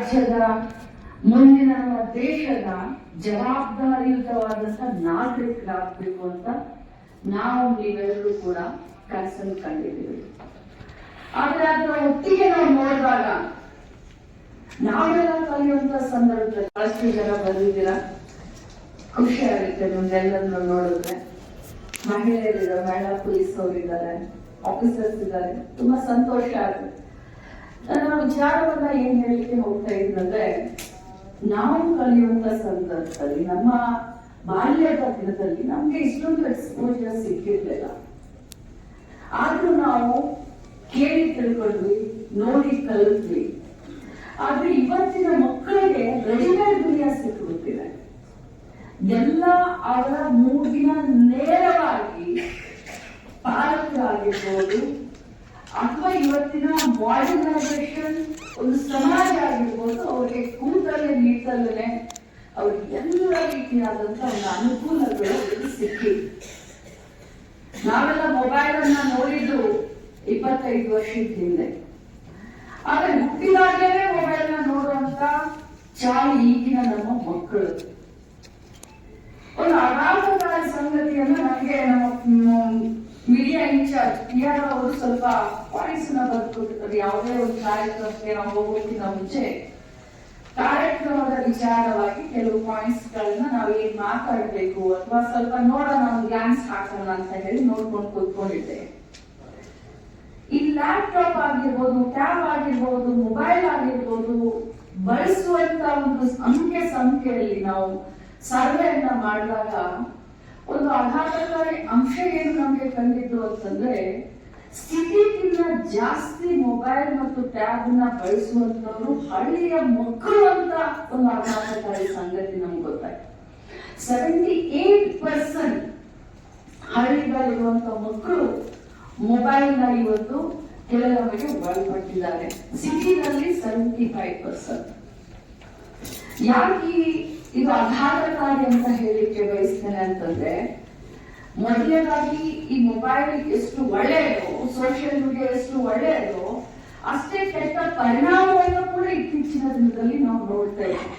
ರಾಜ್ಯದ ಮುಂದಿನ ನಮ್ಮ ದೇಶದ ಜವಾಬ್ದಾರಿಯುತವಾದಂತ ನಾಗರಿಕರಾಗಬೇಕು ಅಂತ ನಾವು ನೀವೆಲ್ಲರೂ ಕೂಡ ಕನಸನ್ನು ಕಂಡಿದ್ದೀವಿ. ಆದ್ರೆ ಅದರ ಒಟ್ಟಿಗೆ ನಾವು ನೋಡಿದಾಗ ನಾವೆಲ್ಲ ಕಲಿಯುವಂತ ಸಂದರ್ಭದಲ್ಲಿ ಬಹಳಷ್ಟು ಜನ ಬಂದಿದ್ದೀರಾ? ಖುಷಿ ಆಗುತ್ತೆ ನಿಮ್ದೆಲ್ಲರನ್ನು ನೋಡಿದ್ರೆ. ಮಹಿಳೆಯರಿದ್ದಾರೆ, ಮಹಿಳಾ ಪೊಲೀಸ್ ಅವರಿದ್ದಾರೆ ಆಫೀಸರ್ಸ್ ಇದ್ದಾರೆ. ತುಂಬಾ ಸಂತೋಷ ಆಗುತ್ತೆ. ನನ್ನ ವಿಚಾರವನ್ನ ಏನ್ ಹೇಳಲಿಕ್ಕೆ ಹೋಗ್ತಾ ಇದ್ರಂದ್ರೆ ನಾವು ಕಲಿಯುವಂತ ಸಂದರ್ಭದಲ್ಲಿ, ನಮ್ಮ ಬಾಲ್ಯದ ದಿನದಲ್ಲಿ ನಮ್ಗೆ ಇಷ್ಟೊಂದು ಎಕ್ಸ್ಪೋಜರ್ ಸಿಕ್ಕಿರ್ಲಿಲ್ಲ. ಆದ್ರೂ ನಾವು ಕೇಳಿ ತಿಳ್ಕೊಂಡ್ವಿ, ನೋಡಿ ಕಲಿತ್ವಿ. ಆದ್ರೆ ಇವತ್ತಿನ ಮಕ್ಕಳಿಗೆ ರೆಡಿಮೇಡ್ ದುನಿಯಾ ಸಿಕ್ಕಿಬಿಟ್ಟಿದೆ ಎಲ್ಲ ಅವರ ಮೂಗಿನ ನೇರವಾಗಿ ಪಾಲಕರಾಗಿರ್ಬೋದು ಅಥವಾ ಇವತ್ತಿನ ಮಾಡರ್ನೈಸೇಷನ್ ಒಂದು ಸಮಾಜ ಆಗಿರ್ಬೋದು, ಅವರಿಗೆ ಕೂತಲ್ಲೇ ನಿಂತಲ್ಲೇ ಅವ್ರಿಗೆ ಎಲ್ಲ ರೀತಿಯಾದಂತ ಒಂದು ಅನುಕೂಲಗಳು ಸಿಕ್ಕಿ ನಾವೆಲ್ಲ ಮೊಬೈಲ್ ಅನ್ನ ನೋಡಿದ್ದು ಇಪ್ಪತ್ತೈದು ವರ್ಷದ ಹಿಂದೆ. ಆದ್ರೆ ಹುಟ್ಟಿದಾಗಲೇ ಮೊಬೈಲ್ನ ನೋಡುವಂತ ಚಾಳಿ ಈಗಿನ ನಮ್ಮ ಮಕ್ಕಳು. ಒಂದು ಆಘಾತಕಾರಿ ಸಂಗತಿಯನ್ನ ನಮಗೆ ನಮ್ಮ ಇನ್ಚಾರ್ಜ್ ಅವರು ಸ್ವಲ್ಪ ವಾಯ್ಸ್ನ ಬರ್ಕೊಟ್ಟಿರ್ತಾರೆ ಯಾವುದೇ ಒಂದು ಕಾರ್ಯಕ್ರಮಕ್ಕೆ ನಾವು ಹೋಗೋಕ್ಕಿಂತ ಮುಂಚೆ ಕಾರ್ಯಕ್ರಮದ ವಿಚಾರವಾಗಿ ಕೆಲವು ಪಾಯಿಂಟ್ಸ್ ಗಳನ್ನ ನಾವು ಏನ್ ಮಾತಾಡ್ಬೇಕು ಅಥವಾ ಸ್ವಲ್ಪ ನೋಡೋಣ ಗ್ಲಾನ್ಸ್ ಹಾಕೋಣ ಅಂತ ಹೇಳಿ ನೋಡ್ಕೊಂಡು ಕೂತ್ಕೊಂಡಿದ್ದೆ ಈ ಲ್ಯಾಪ್ಟಾಪ್ ಆಗಿರ್ಬೋದು ಟ್ಯಾಬ್ ಆಗಿರ್ಬೋದು ಮೊಬೈಲ್ ಆಗಿರ್ಬೋದು, ಬಳಸುವಂತ ಒಂದು ಅಂಕೆ ಸಂಖ್ಯೆಯಲ್ಲಿ ನಾವು ಸರ್ವೆಯನ್ನ ಮಾಡಿದಾಗ ಒಂದು ಆಘಾತಕಾರಿ ಅಂಶ ಏನು ನಮಗೆ ತಂದಿದ್ದು ಅಂತಂದ್ರೆ ಸ್ಥಿತಿಗಿಂತ ಜಾಸ್ತಿ ಮೊಬೈಲ್ ಮತ್ತು ಟ್ಯಾಬ್ನ ಬಳಸುವಂತವ್ರು ಹಳ್ಳಿಯ ಮಕ್ಕಳು ಅಂತ ಒಂದು ಆಘಾತಕಾರಿ ಸಂಗತಿ ನಮ್ಗೆ ಗೊತ್ತಾಯ್ತು. ಸೆವೆಂಟಿ ಏಟ್ ಪರ್ಸೆಂಟ್ ಹಳ್ಳಿಗಳಿರುವಂತ ಮಕ್ಕಳು ಮೊಬೈಲ್ನ ಇವತ್ತು ಕೆಲವರಿಗೆ ಒಳಪಟ್ಟಿದ್ದಾರೆ. ಸಿಟಿನಲ್ಲಿ ಸೆವೆಂಟಿ ಫೈವ್ ಪರ್ಸೆಂಟ್ ಯಾಕೆ ಇದು ಆಘಾತಕಾರಿ ಅಂತ ಹೇಳಿಕ್ಕೆ ಬಯಸ್ತೇನೆ ಅಂತಂದ್ರೆ, ಮೊದಲನೇದಾಗಿ ಈ ಮೊಬೈಲ್ ಎಷ್ಟು ಒಳ್ಳೆಯದು ಸೋಷಿಯಲ್ ಮೀಡಿಯಾ ಎಷ್ಟು ಒಳ್ಳೆಯದು, ಅಷ್ಟೇ ಕೆಟ್ಟ ಪರಿಣಾಮವನ್ನು ಕೂಡ ಇತ್ತೀಚಿನ ದಿನದಲ್ಲಿ ನಾವು ನೋಡ್ತಾ ಇದ್ದೀವಿ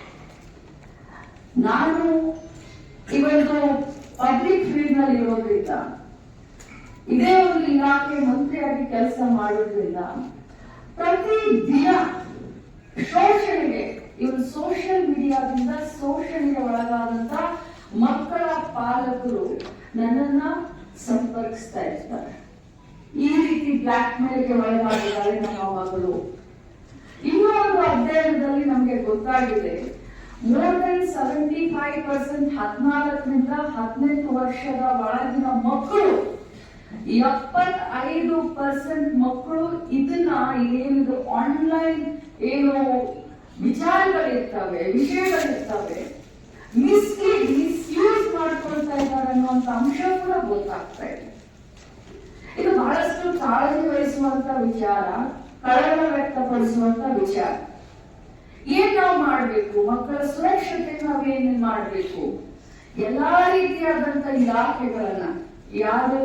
ನಾನು ಇವತ್ತು ಪಬ್ಲಿಕ್ ಫೀಲ್ಡ್ನಲ್ಲಿ ಇರೋದ್ರಿಂದ, ಇದೇ ಒಂದು ಇಲಾಖೆ ಮಂತ್ರಿಯಾಗಿ ಕೆಲಸ ಮಾಡೋದ್ರಿಂದ ಪ್ರತಿ ದಿನ ಶೋಷಣೆಗೆ ಇವರು ಸೋಷಿಯಲ್ ಮೀಡಿಯಾದಿಂದ ಶೋಷಣೆಗೆ ಒಳಗಾದಂತ ಮಕ್ಕಳ ಪಾಲಕರು ನನ್ನನ್ನ ಸಂಪರ್ಕಿಸ್ತಾ ಇರ್ತಾರೆ. ಈ ರೀತಿ ಬ್ಲಾಕ್ ಮೇಲ್ಗೆ ಒಳಗಾಗಿದ್ದಾರೆ ನಮ್ಮ ಮಗಳು. ಇನ್ನೂ ಒಂದು ಅಧ್ಯಯನದಲ್ಲಿ ನಮಗೆ ಗೊತ್ತಾಗಿದೆ more than seventy five percent ಹದಿನಾಲ್ಕರಿಂದ ಹದಿನೆಂಟು ವರ್ಷದ ಒಳಗಿನ ಮಕ್ಕಳು, ಎಪ್ಪತ್ತೈದು ಪರ್ಸೆಂಟ್ ಮಕ್ಕಳು ಇದನ್ನ ಏನಿದು ಆನ್ಲೈನ್ ಏನು ವಿಚಾರಗಳಿರ್ತವೆ, ವಿಷಯಗಳಿರ್ತವೆ. ಮಿಸ್ಲೀಡ್ ಮಿಸ್ಯೂಸ್ ಮಾಡ್ಕೊಳ್ತಾ ಇದ್ದಾರೆ ಅನ್ನುವಂತ ಅಂಶ ಕೂಡ ಗೊತ್ತಾಗ್ತಾ ಇದೆ. ಇದು ಬಹಳಷ್ಟು ಕಾಳಜಿ ವಹಿಸುವಂತ ವಿಚಾರ, ಕಳವಳ ವ್ಯಕ್ತಪಡಿಸುವಂತ ವಿಚಾರ. ಏನ್ ನಾವು ಮಾಡ್ಬೇಕು? ಮಕ್ಕಳ ಸುರಕ್ಷತೆ ನಾವು ಮಾಡ್ಬೇಕು? ಎಲ್ಲಾ ರೀತಿಯಾದಂತ ಇಲಾಖೆಗಳನ್ನ ಯಾರು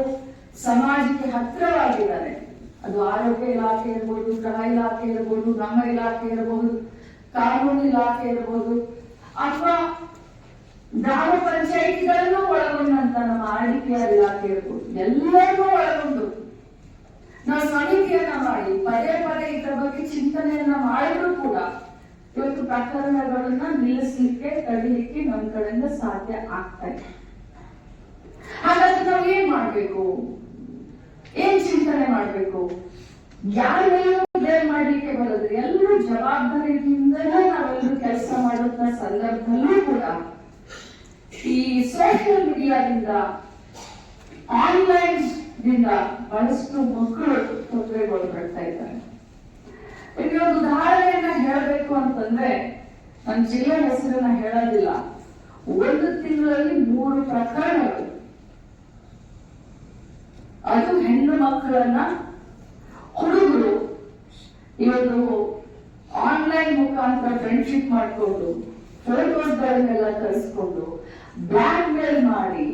ಸಮಾಜಕ್ಕೆ ಹತ್ತಿರವಾಗಿದ್ದಾರೆ? ಅದು ಆರೋಗ್ಯ ಇಲಾಖೆ ಇರ್ಬೋದು, ಗೃಹ ಇಲಾಖೆ ಇರ್ಬೋದು, ನಮ್ಮ ಇಲಾಖೆ ಇರಬಹುದು ಕಾನೂನು ಇಲಾಖೆ ಇರಬಹುದು ಅಥವಾ ಗ್ರಾಮ ಪಂಚಾಯಿತಿಗಳನ್ನು ಒಳಗೊಂಡಂತ ನಮ್ಮ ಆರ್ ಡಿ ಎಲ್ಲರಿಗೂ ಒಳಗೊಂಡು. ನಾವು ಸಮಿತಿಯನ್ನ ಮಾಡಿ, ಪದೇ ಪದೇ ಇದರ ಬಗ್ಗೆ ಚಿಂತನೆಯನ್ನ ಮಾಡಿದ್ರು ಕೂಡ ಇವತ್ತು ಪ್ರಕರಣಗಳನ್ನ ನಿಲ್ಲಿಸ್ಲಿಕ್ಕೆ, ತಡಿಲಿಕ್ಕೆ ನಮ್ಮ ಕಡೆಯಿಂದ ಸಾಧ್ಯ ಆಗ್ತಾ ಇದೆ ಹಾಗಾದ್ರೆ ನಾವು ಏನ್ ಮಾಡ್ಬೇಕು? ಏನ್ ಚಿಂತನೆ ಮಾಡ್ಬೇಕು? ಯಾರೆಲ್ಲರೂ ಬ್ಲೇಮ್ ಮಾಡ್ಲಿಕ್ಕೆ ಬರೋದು ಎಲ್ಲರೂ ಜವಾಬ್ದಾರಿಯಿಂದಲೇ ನಾವೆಲ್ಲರೂ ಕೆಲಸ ಮಾಡುವಂತ ಸಂದರ್ಭದಲ್ಲೂ ಕೂಡ ಈ ಸೋಷಿಯಲ್ ಮೀಡಿಯಾದಿಂದ ಆನ್ಲೈನ್ ದಿಂದ ಬಹಳಷ್ಟು ಮಕ್ಕಳು ತೊಂದರೆಗೊಳಪಡ್ತಾ ಇದ್ದಾರೆ. ಇಲ್ಲಿ ಒಂದು ಉದಾಹರಣೆಯನ್ನ ಹೇಳಬೇಕು ಅಂತಂದ್ರೆ ನನ್ನ ಜಿಲ್ಲೆ ಹೆಸರನ್ನ ಹೇಳೋದಿಲ್ಲ. ಒಂದು ತಿಂಗಳಲ್ಲಿ ಮೂರು ಪ್ರಕರಣಗಳು. ಅದು ಹೆಣ್ಣು ಮಕ್ಕಳನ್ನ ಹುಡುಗರು ಇವತ್ತು ಆನ್ಲೈನ್ ಮುಖಾಂತರ ಫ್ರೆಂಡ್ಶಿಪ್ ಮಾಡಿಕೊಂಡು ಫೋಟೋಸ್ಗಳನ್ನೆಲ್ಲ ಕಳಿಸ್ಕೊಂಡು ಬ್ಲಾಕ್ ಮೇಲ್ ಮಾಡಿ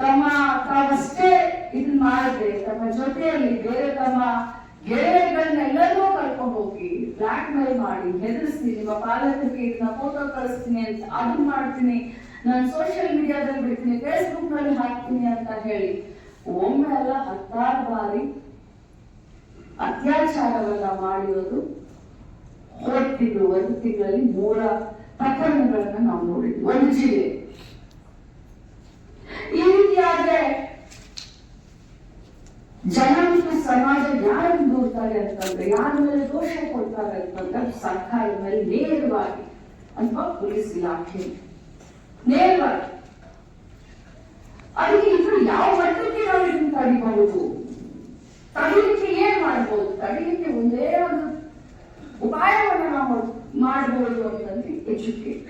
ತಮ್ಮ ತಾವಷ್ಟೇ ಇದನ್ನ ಮಾಡದೆ, ತಮ್ಮ ಜೊತೆಯಲ್ಲಿ ಬೇರೆ ತಮ್ಮ ಗೆಳೆಯರನ್ನೆಲ್ಲರೂ ಕರ್ಕೊಂಡು ಹೋಗಿ ಬ್ಲಾಕ್ ಮೇಲ್ ಮಾಡಿ ಹೆದರ್ಸ್ತೀನಿ, ನಿಮ್ಮ ಪಾಲಕರಿಗೆ ಇದನ್ನ ಫೋಟೋ ಕಳಿಸ್ತೀನಿ ಅಂತ ಅದು ಮಾಡ್ತೀನಿ, ನಾನು ಸೋಷಿಯಲ್ ಮೀಡಿಯಾದಲ್ಲಿ ಬಿಡ್ತೀನಿ ಫೇಸ್ಬುಕ್ನಲ್ಲಿ ಹಾಕ್ತೀನಿ ಅಂತ ಹೇಳಿ ಒಮ್ಮೆ ಅಲ್ಲ ಹತ್ತಾರು ಬಾರಿ ಅತ್ಯಾಚಾರವನ್ನ ಮಾಡಿರೋದು ತಿಂಗಳು, ಒಂದು ತಿಂಗಳಲ್ಲಿ ಮೂರ ಪ್ರಕರಣಗಳನ್ನ ನಾವು ನೋಡಿದ್ವಿ. ಒಂದು ಜಿಲ್ಲೆ ಈ ರೀತಿ ಆದ್ರೆ ಜನ ಮತ್ತು ಸಮಾಜ ಯಾರನ್ನು ದೂರ್ತಾರೆ ಅಂತಂದ್ರೆ ಯಾರ ಮೇಲೆ ದೋಷ ಕೊಡ್ತಾರೆ ಅಂತಂದ್ರೆ ಸರ್ಕಾರದ ಮೇಲೆ ನೇರವಾಗಿ ಅಥವಾ ಪೊಲೀಸ್ ಇಲಾಖೆ. ನೇರವಾಗಿ. ಅದಕ್ಕೆ ಇದ್ರು ಯಾವ ಮಟ್ಟಕ್ಕೆ ನಾವು ಇದನ್ನ ತಡಿಬಹುದು? ತಡಿಲಿಕ್ಕೆ ಏನ್ ಮಾಡ್ಬೋದು? ತಡಿಲಿಕ್ಕೆ ಒಂದೇ ಒಂದು ಉಪಾಯವನ್ನು ನಾವು ಮಾಡಬಹುದು ಅಂತಂದ್ರೆ ಎಜುಕೇಟ್.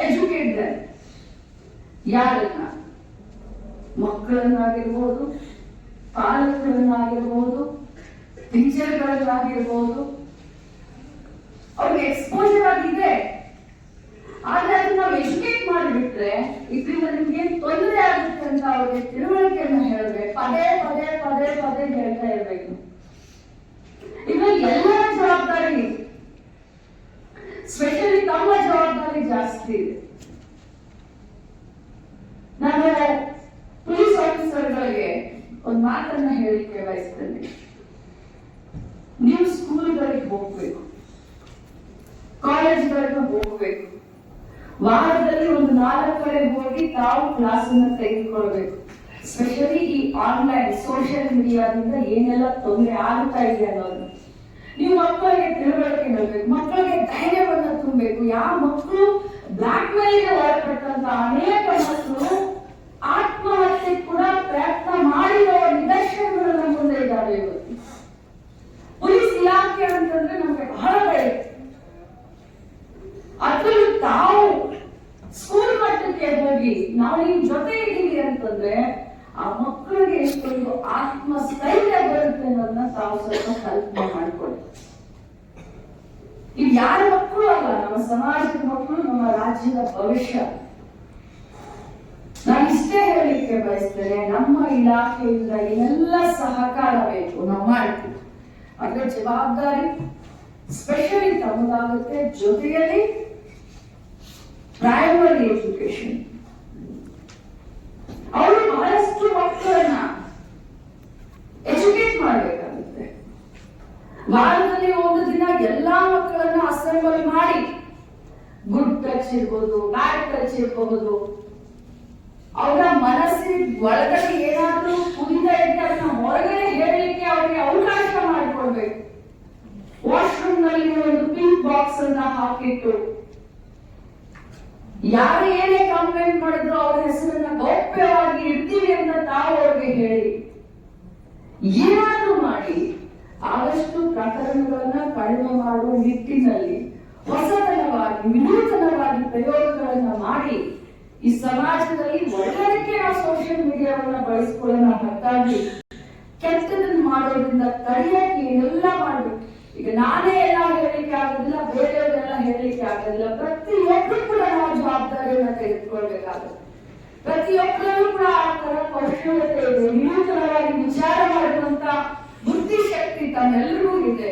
ಎಜುಕೇಟ್ ಯಾರನ್ನ? ಮಕ್ಕಳನ್ನಾಗಿರ್ಬೋದು ಪಾಲಕರನ್ನಾಗಿರ್ಬೋದು ಟೀಚರ್ಗಳನ್ನಾಗಿರ್ಬೋದು ಅವ್ರಿಗೆ ಎಕ್ಸ್ಪೋಜರ್ ಆಗಿದೆ. ಆದ್ರೆ ಅದನ್ನ ನಾವು ಎಜುಕೇಟ್ ಮಾಡಿಬಿಟ್ರೆ ಇದರಿಂದ ನಿಮ್ಗೆ ತೊಂದರೆ ಆಗುತ್ತೆ ಅಂತ ಅವ್ರಿಗೆ ತಿಳುವಳಿಕೆಯನ್ನ ಹೇಳ್ಬೇಕು. ಪದೇ ಪದೇ ಪದೇ ಪದೇ ಹೇಳ್ತಾ ಇರ್ಬೇಕು. ಇವಾಗ ಎಲ್ಲರ ಜವಾಬ್ದಾರಿ ಸ್ಪೆಷಲಿ ತಮ್ಮ ಜವಾಬ್ದಾರಿ ಜಾಸ್ತಿ ಇದೆ. ನಾನು ಪೊಲೀಸ್ ಆಫೀಸರ್ಗಳಿಗೆ ಒಂದು ಮಾತನ್ನ ಹೇಳಿಕೆ ಬಯಸ್ತೇನೆ ನೀವು ಸ್ಕೂಲ್ಗಳಿಗೆ ಹೋಗ್ಬೇಕು. ಕಾಲೇಜ್ಗಳಿಗೆ ಹೋಗ್ಬೇಕು. ವಾರದಲ್ಲಿ ಒಂದು ನಾಲ್ಕು ಕಡೆ ಹೋಗಿ ತಾವು ಕ್ಲಾಸ್ ಅನ್ನ ತೆಗೆದುಕೊಳ್ಬೇಕು. ಸ್ಪೆಷಲಿ ಈ ಆನ್ಲೈನ್ ಸೋಷಿಯಲ್ ಮೀಡಿಯಾದಿಂದ ಏನೆಲ್ಲ ತೊಂದರೆ ಆಗ್ತಾ ಇದೆ ಅನ್ನೋದು ನೀವು ಮಕ್ಕಳಿಗೆ ತಿಳುವಳಿಕೆ ಹೇಳ್ಬೇಕು. ಮಕ್ಕಳಿಗೆ ಧೈರ್ಯವನ್ನ ತುಂಬಬೇಕು. ಯಾವ ಮಕ್ಕಳು ಬ್ಲಾಕ್ ಮೇಲ್ಗೆ ಒಳಪಟ್ಟಂತ ಅನೇಕ ಮಕ್ಕಳು ಆತ್ಮಹತ್ಯೆ ಕೂಡ ಪ್ರಯತ್ನ ಮಾಡಿರೋ ನಿದರ್ಶನಗಳು ನಮ್ಮ ಮುಂದೆ ಇದ್ದಾವೆ ಇವತ್ತು ಪೊಲೀಸ್ ಇಲಾಖೆ ಅಂತಂದ್ರೆ ನಮಗೆ ಬಹಳ ಭಯ ಅದರಲ್ಲೂ ತಾವು ಸ್ಕೂಲ್ ಮಟ್ಟಕ್ಕೆ ಹೋಗಿ ನಾವು ನಿಮ್ ಜೊತೆ ಇದ್ದೀವಿ ಅಂತಂದ್ರೆ ಆ ಮಕ್ಕಳಿಗೆ ಎಷ್ಟೊಂದು ಆತ್ಮಸ್ಥೈರ್ಯ ಬರುತ್ತೆ ಅನ್ನೋದನ್ನ ತಾವು ಸ್ವಲ್ಪ ಕಲ್ಪನೆ ಮಾಡ್ಕೊಳ್ಳಿ. ಇದು ಯಾರ ಮಕ್ಕಳು ಅಲ್ಲ? ನಮ್ಮ ಸಮಾಜದ ಮಕ್ಕಳು, ನಮ್ಮ ರಾಜ್ಯದ ಭವಿಷ್ಯ. ನಾನು ಇಷ್ಟೇ ಹೇಳಲಿಕ್ಕೆ ಬಯಸ್ತೇನೆ, ನಮ್ಮ ಇಲಾಖೆಯಿಂದ ಏನೆಲ್ಲ ಸಹಕಾರ ಬೇಕು ನಾವು ಮಾಡ್ತೀವಿ ಅದರ ಜವಾಬ್ದಾರಿ ಸ್ಪೆಷಲಿ ತಮ್ಮದಾಗುತ್ತೆ. ಜೊತೆಯಲ್ಲಿ ಪ್ರೈಮರಿ ಎಜುಕೇಶನ್ ಅವರು ಬಹಳಷ್ಟು ಮಕ್ಕಳನ್ನ ಎಜುಕೇಟ್ ಮಾಡಬೇಕಾಗುತ್ತೆ. ವಾರದಲ್ಲಿ ಒಂದು ದಿನ ಎಲ್ಲಾ ಮಕ್ಕಳನ್ನ ಅಸೆಂಬಲ್ ಮಾಡಿ ಗುಡ್ ಟಚ್ ಇರ್ಬೋದು ಬ್ಯಾಡ್ ಟಚ್ ಇರಬಹುದು ಅವರ ಮನಸ್ಸಿನ ಒಳಗಡೆ ಏನಾದ್ರೂ ಕುಂದ ಇದ್ರೆ ಅದನ್ನ ಹೊರಗಡೆ ಹೇಳಲಿಕ್ಕೆ ಅವರಿಗೆ ಅವಕಾಶ ಮಾಡಿಕೊಡ್ಬೇಕು. ವಾಶ್ರೂಮ್ನಲ್ಲಿ ಒಂದು ಪಿಂಕ್ ಬಾಕ್ಸ್ ಅನ್ನ ಹಾಕಿಟ್ಟು ಯಾರು ಏನೇ ಕಂಪ್ಲೇಂಟ್ ಮಾಡಿದ್ರು ಅವ್ರ ಹೆಸರನ್ನ ಗೌಪ್ಯವಾಗಿ ಇಡ್ತೀವಿ ಅಂತ ತಾವು ಅವ್ರಿಗೆ ಹೇಳಿ, ಏನಾದ್ರೂ ಮಾಡಿ ಆದಷ್ಟು ಪ್ರಕರಣಗಳನ್ನ ಕಡಿಮೆ ಮಾಡುವ ನಿಟ್ಟಿನಲ್ಲಿ ಹೊಸತನವಾಗಿ, ವಿನೂತನವಾಗಿ ಪ್ರಯೋಗಗಳನ್ನ ಮಾಡಿ ಈ ಸಮಾಜದಲ್ಲಿ ಒಳ್ಳೆಯದಕ್ಕೆ ನಾವು ಸೋಷಿಯಲ್ ಮೀಡಿಯಾವನ್ನ ಬಳಸ್ಕೊಳ್ಳೋಣ ಹೊರತಾಗಿ ಕೆಟ್ಟದನ್ನ ಮಾಡೋದ್ರಿಂದ ತಡೆಯಕ್ಕೆ ಏನೆಲ್ಲ ಮಾಡಬೇಕು. ಈಗ ನಾನೇ ಎಲ್ಲ ಹೇಳಲಿಕ್ಕೆ ಆಗೋದಿಲ್ಲ ಬೇರೆಯವರೆಲ್ಲ ಹೇಳಲಿಕ್ಕೆ ಆಗೋದಿಲ್ಲ ಪ್ರತಿಯೊಬ್ಬರು ಕೂಡ ನಾವು ಜವಾಬ್ದಾರಿಯನ್ನ ತೆಗೆದುಕೊಳ್ಬೇಕಾಗುತ್ತೆ. ಪ್ರತಿಯೊಬ್ಬರೂ ಕೂಡ ಆ ತರ ಕೌಶಲ್ಯತೆ ಇದೆ ವಿನೂತನವಾಗಿ ವಿಚಾರ ಮಾಡುವಂತ ಬುದ್ಧಿಶಕ್ತಿ ತಮ್ಮೆಲ್ಲರಿಗೂ ಇದೆ.